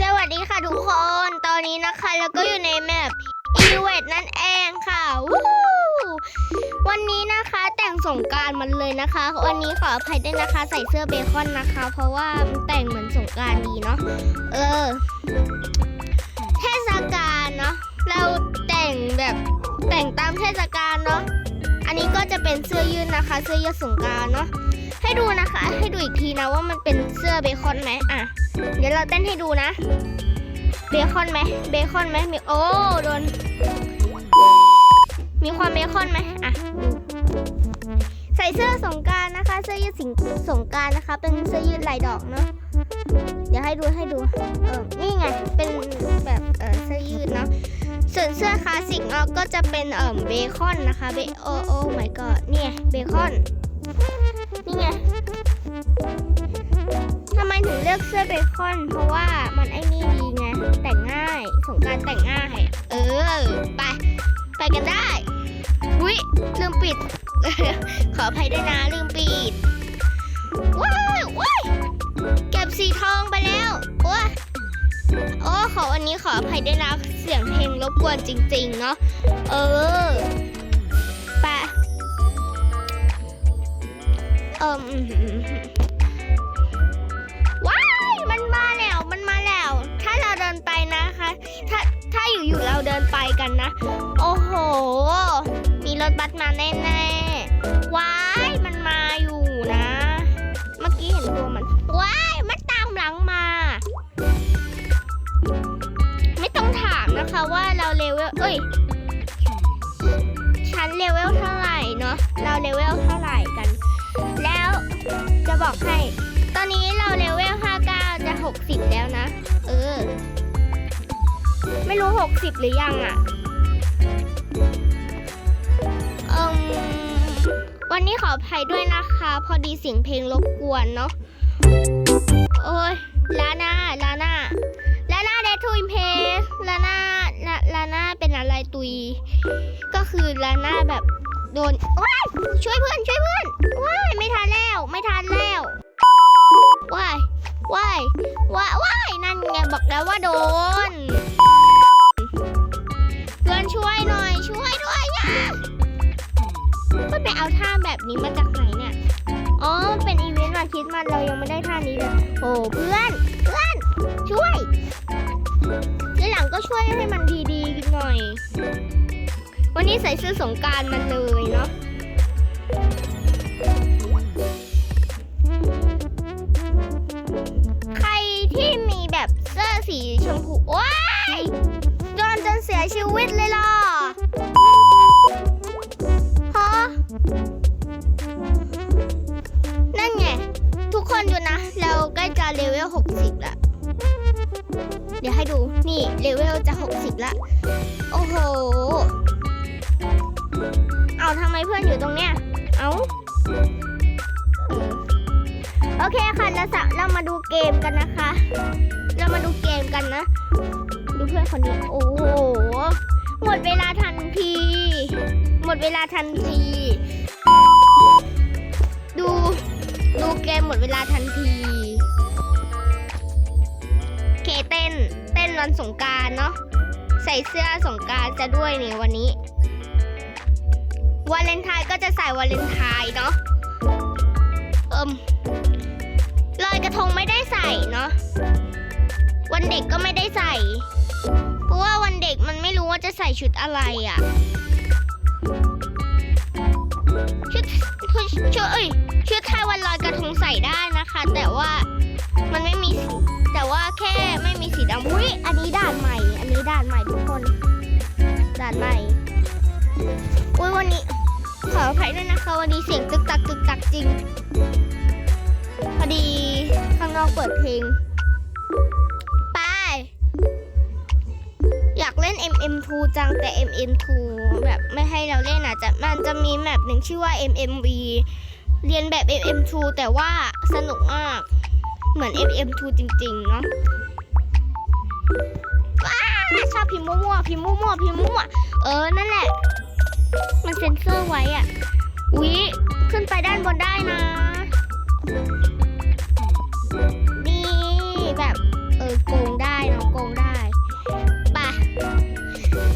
สวัสดีค่ะทุกคน ตอนนี้นะคะเราก็อยู่ในแมปอีเวทนั่นเองค่ะวู้วันนี้นะคะแต่งสงการมันเลยนะคะ วันนี้ขออภัยด้วยนะคะใส่เสื้อเบคอนนะคะ เพราะว่ามันแต่งเหมือนสงการดีเนาะ เออ เทศกาลเนาะ เราแต่งแบบแต่งตามเทศกาลเนาะ ก็จะเป็นเสื้อยืดนะคะ เสื้อยืดสงการเนาะให้ดูนะคะ ให้ดูอีกทีนะว่ามันเป็นเสื้อเบคอนไหมอะ เดี๋ยวเราเต้นให้ดูนะ เบคอนไหมเบคอนไหมมีโอ้โดน มีความเบคอนไหมอะใส่เสื้อสงการนะคะ เสื้อยืดสิงสงการนะคะ เป็นเสื้อยืดลายดอกเนาะเดี๋ยวให้ดูให้ดูเออนี่ไงเป็นแบบเออเสื้อยืดเนาะ ส่วนเสื้อคลาสสิกเนาก็จะเป็นเอ่อเบคอนนะคะเบโอโอ้ my god เนี่ยเบคอน นี่ไงทำไมถึงเลือกเสื้อเบคอน เพราะว่ามันไอ้นี่ดีไง แต่งง่าย สงการแต่งง่าย เออ ไป ไปกันได้อุ้ยลืมปิด ขออภัยด้วยนะ ลืมปิดว้ายว้ายเก็บสีทองไปแล้วว้า โอ้ขอวันนี้ขออภัยด้วยนะเสียงเพลงรบกวนจริง ๆ เนาะเออไปเอิมว้ายมันมาแล้วมันมาแล้ว ถ้าเราเดินไปนะคะ ถ้าถ้าอยู่ๆเราเดินไปกันนะ โอ้โห มีรถบัสมาแน่ๆ บอกให้ ตอนนี้เราเลเวล 59 จะ 60 แล้วนะ เออ ไม่รู้ 60 หรือยังอะ่ะเอิมวันนี้ขออภัยด้วยนะคะ พอดีเสียงเพลงรบกวนเนาะ โอ้ยลาน่าลาน่าลาน่าเดทูอิมเพสลาน่าลาลาน่าเป็นอะไรตุย ก็คือลาน่าแบบ โดนว้ายช่วยเพื่อนช่วยเพื่อนว้ายไม่ทันแล้วไม่ทันแล้วว้ายว้ายว้ายว้ายนั่นไงบอกแล้วว่าโดน เพื่อนช่วยหน่อยช่วยด้วยย่ามันไปเอาท่าแบบนี้มาจากไหนเนี่ยอ๋อมันเป็นอีเวนต์วันคริสต์มาสเรายังไม่ได้ท่านี้เลยโอ้เพื่อนเพื่อนช่วยทีหลังก็ช่วยให้มันดีๆหน่อย วันนี้ใส่เสื้อสงการมันเลยเนาะใครที่มีแบบเสื้อสีชมพูว้ายโดนจนเสียชีวิตเลยเหรอฮะนั่นไง ทุกคนดูนะ เราใกล้จะเลเวล 60แล้วเดี๋ยวให้ดู นี่ เลเวลจะ 60 ละ โอ้โห เอาทำไมเพื่อนอยู่ตรงเนี้ย เอาโอเคค่ะเราสะเรามาดูเกมกันนะคะ เรามาดูเกมกันนะ ดูเพื่อนคนนี้ โอ้โห หมดเวลาทันที หมดเวลาทันที ดู ดูเกมหมดเวลาทันทีเคเต้น เต้นวันสงการเนาะ ใส่เสื้อสงการจะด้วยนี่วันนี้ วาเลนไทน์ก็จะใส่วาเลนไทน์เนาะเอิมลอยกระทงไม่ได้ใส่เนาะวันเด็กก็ไม่ได้ใส่ เพราะว่าวันเด็กมันไม่รู้ว่าจะใส่ชุดอะไรอะ่ะชุดชุดชุดเอ้ยชุดไทยวันลอยกระทงใส่ได้นะคะ แต่ว่ามันไม่มีแต่ว่าแค่ไม่มีสีดำอุ้ยอันนี้ด่านใหม่ อันนี้ด่านใหม่ทุกคนด่านใหม่อุ้ยวันนี้ ขออภัยด้วยนะคะ วันนี้เสียงตึกตักตึกตักจริง พอดีข้างนอกเปิดเพลงไปอยากเล่น MM2 จังแต่ MM2 แบบไม่ให้เราเล่นอะจะมันจะมีแมปหนึ่งชื่อว่า MMV เรียนแบบ MM2 แต่ว่าสนุกมาก เหมือน MM2 จริงๆ เนาะว้าชอบพิมพ์มั่วๆพิมพ์มั่วๆพิมพ์มั่วเออ นั่นแหละ มันเซ็นเซอร์ไว้อะวิขึ้นไปด้านบนได้นะ นี่แบบเออโกงได้นะโกงได้ป่ะ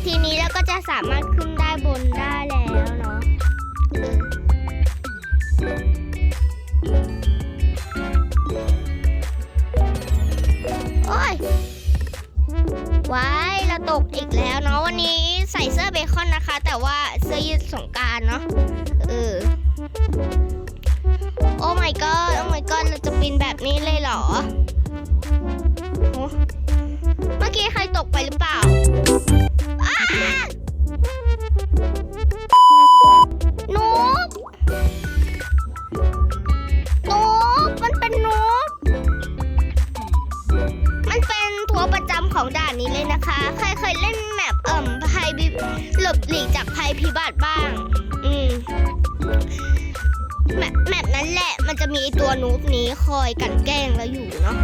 ทีนี้เราก็จะสามารถขึ้นได้บนได้แล้วเนาะโอ้ยไว้ายเราตกอีกแล้วเนาะวันนี้ ใส่เสื้อเบคอนนะคะ แต่ว่าเสื้อยืดสงการเนาะเออโอ้ my god โอ้ my god เราจะปีนแบบนี้เลยเหรอ เมื่อกี้ใครตกไปหรือเปล่า นั้นแหละมันจะมีไอตัวนูบนี้คอยกันแกล้งเราอยู่เนาะ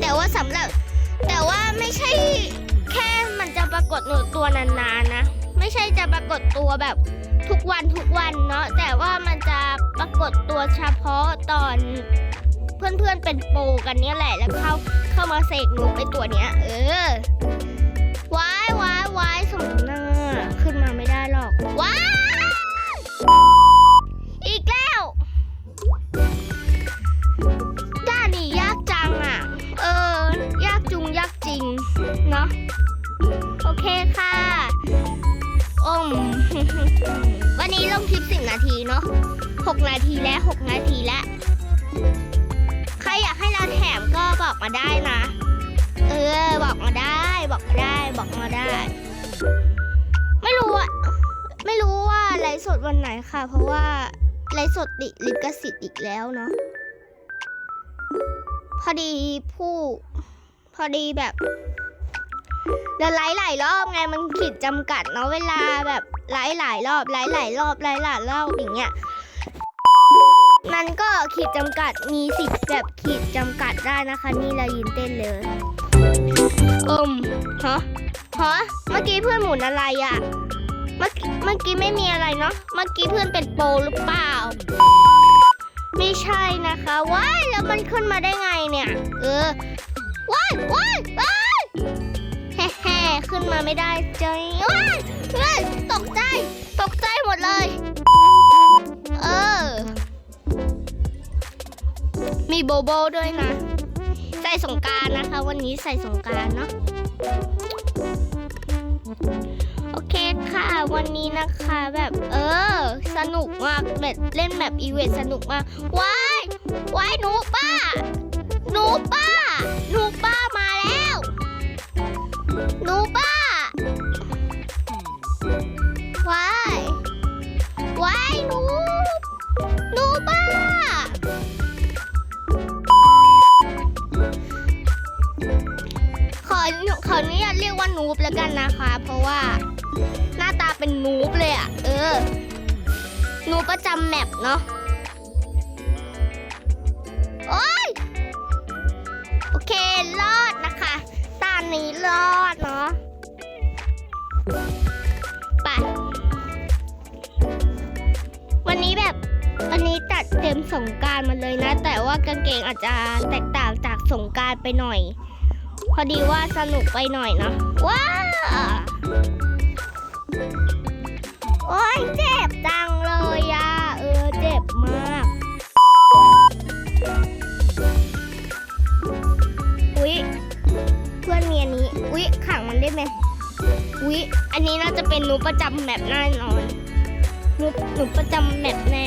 แต่ว่าสำหรับ แต่ว่าไม่ใช่แค่มันจะปรากฏหนูตัวนานๆนะ ไม่ใช่จะปรากฏตัวแบบทุกวันทุกวันเนาะแต่ว่ามันจะปรากฏตัวเฉพาะตอนเพื่อนๆเป็นโปกันเนี่ยแหละแล้วเข้าเข้ามาเสกนุกไอตัวเนี้ย เออว้ายว้ายว้ายสม นาทีเนาะหกนาทีแล้วหกนาทีแล้วใครอยากให้เราแถมก็บอกมาได้นะ เออ บอกมาได้ บอกมาได้ บอกมาได้ ไม่รู้อะไม่รู้ว่าไลฟ์สดวันไหนค่ะ เพราะว่าไลฟ์สดติลิขสิทธิ์อีกแล้วเนาะพอดีผู้ พอดีแบบเดี๋ยวไลฟ์หลายรอบไงมันขีดจำกัดเนาะเวลาแบบ ไลฟ์หลายรอบไลฟ์หลายรอบไลฟ์หลายรอบอย่างเงี้ยมันก็ขีดจำกัดมีสิทธิ์แบบขีดจำกัดได้นะคะ นี่เรายืนเต้นเลยอืมฮะฮะเมื่อกี้เพื่อนหมุนอะไรอะ่ะเมื่อกี้เมื่อกี้ไม่มีอะไรเนาะเมื่อกี้เพื่อนเป็นโปรหรือเปล่า ไม่ใช่นะคะว้ายแล้วมันขึ้นมาได้ไงเนี่ย เออว้ายว้ายว้ายแฮ่แฮ่ๆ ขึ้นมาไม่ได้ใจว้ายเฮ้ยตกใจ ตกใจหมดเลย เออ มีโบโบด้วยนะ ใส่สงการนะคะ วันนี้ใส่สงการเนาะโอเคค่ะ วันนี้นะคะแบบเออ สนุกมากแบบเล่นแบบอีเวนต์สนุกมากว้ายว้ายหนูป้าหนูป้าหนูป้า หนูป้า ว้าย ว้ายหนู หนูป้า ขอขออนุญาตเรียกว่านูบแล้วกันนะคะ เพราะว่าหน้าตาเป็นนูบเลยอะ่ะเออ นูบประจำแมปเนาะ โอ้ย โอเค รอด นะคะตอนนี้รอดเนาะไปวันนี้แบบวันนี้ตัดเต็มสงการมาเลยนะ แต่ว่ากางเกงอาจจะแตกต่างจากสงการไปหน่อย พอดีว่าสนุกไปหน่อยเนาะว้าโอ้ยเจ็บจัง ป็นหนูประจำแมปแน่นอนหนูหนูประจำแมปแน่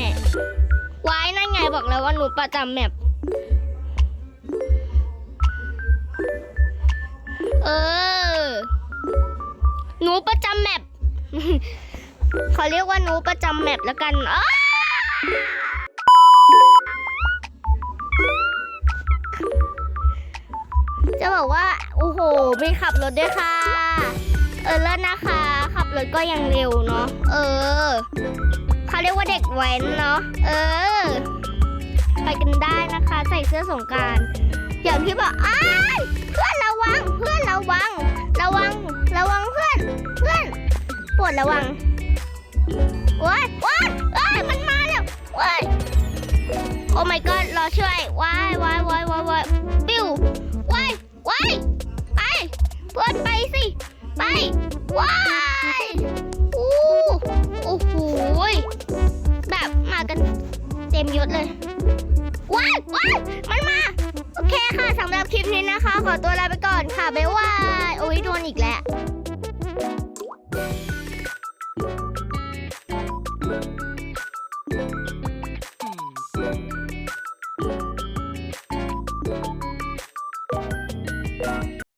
ว้ายนั่นไงบอกแล้วว่าหนูประจำแมปเออ หนูประจำแมปเขาเรียกว่าหนูประจำแมปแล้วกันอ้าจะบอกว่า โอ้โหมีขับรถด้วยค่ะ เออแล้วนะคะ ขับรถก็ยังเร็วเนาะเออเขาเรียกว่าเด็กแว้นเนาะเออ ไปกันได้นะคะ ใส่เสื้อสงการอย่างที่บอกอ้ายเพื่อนระวังเพื่อนระวัง ระวังระวังเพื่อนเพื่อนปวดระวังว้ายว้ายว้ายมันมาแล้วว้ายโอ้ my god รอช่วยว้ายว้ายว้ายว้ายว้ายปิ้วว้ายว้ายไปเพื่อนไปสิ ไป ว้ายอู้โอ้โหแบบมากันเต็มยศเลย ว้ายว้ายมันมา โอเคค่ะสำหรับคลิปนี้นะคะ ขอตัวลาไปก่อนค่ะ บ๊ายบาย โอ้ยโดนอีกแล้ว